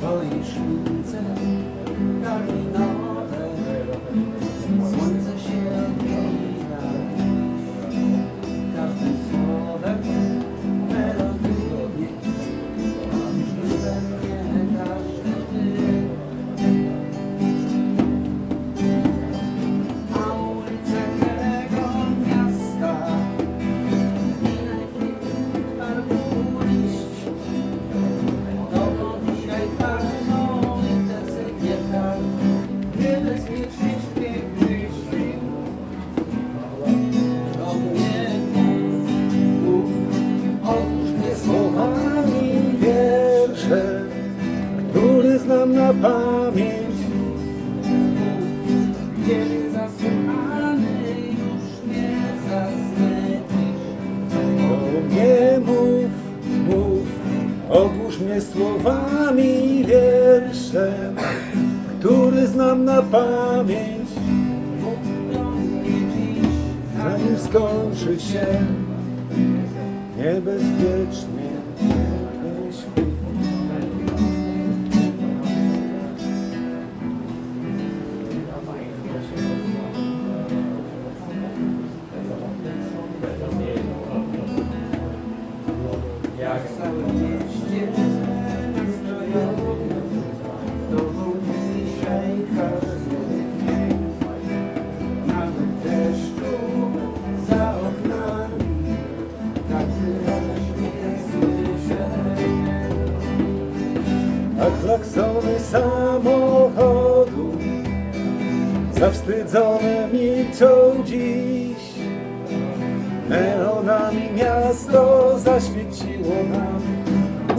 Well, you should na pamięć. Kiedy zasłuchany już nie zasnę Do mnie mów, mów, ogłusz mnie słowami wiersze, który znam na pamięć. Zanim skończy się niebezpiecznie klaksony samochodu Zawstydzone milczą dziś. Neonami miasto zaświeciło nam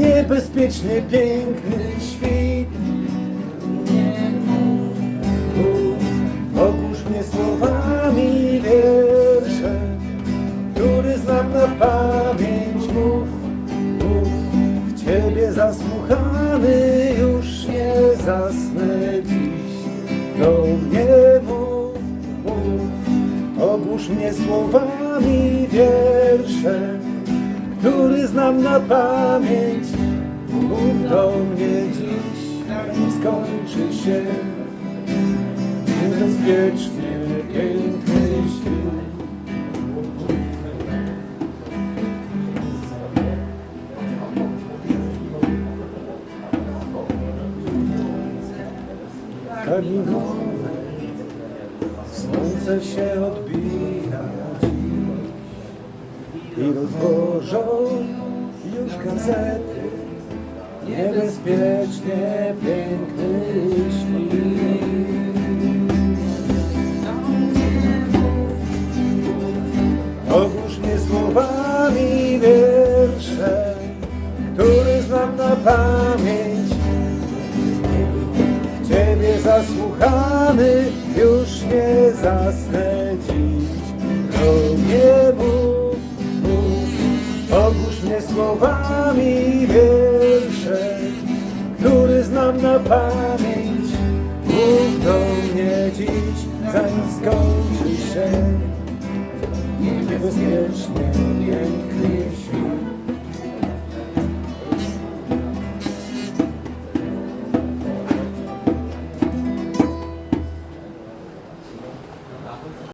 Niebezpiecznie piękny świt. Ogłusz mnie słowami wiersze Który znam na pamięć. Mów, mów, w Ciebie zasłuchany Już nie zasnę dziś. Do mnie mów, mów Ogłusz mnie słowami wiersze Który znam na pamięć Mów do mnie dziś Zanim skończy się. Niebezpiecznie piękny świt Kalinowe Słońce się odbija I rozwożą już gazety Niebezpiecznie piękny świt Ogłusz mnie słowami wiersze, który znam na pamięć. W Ciebie zasłuchany już nie zasnę słowami wiersze, który znam na pamięć. Mów do mnie dziś, zanim skończy się niebezpiecznie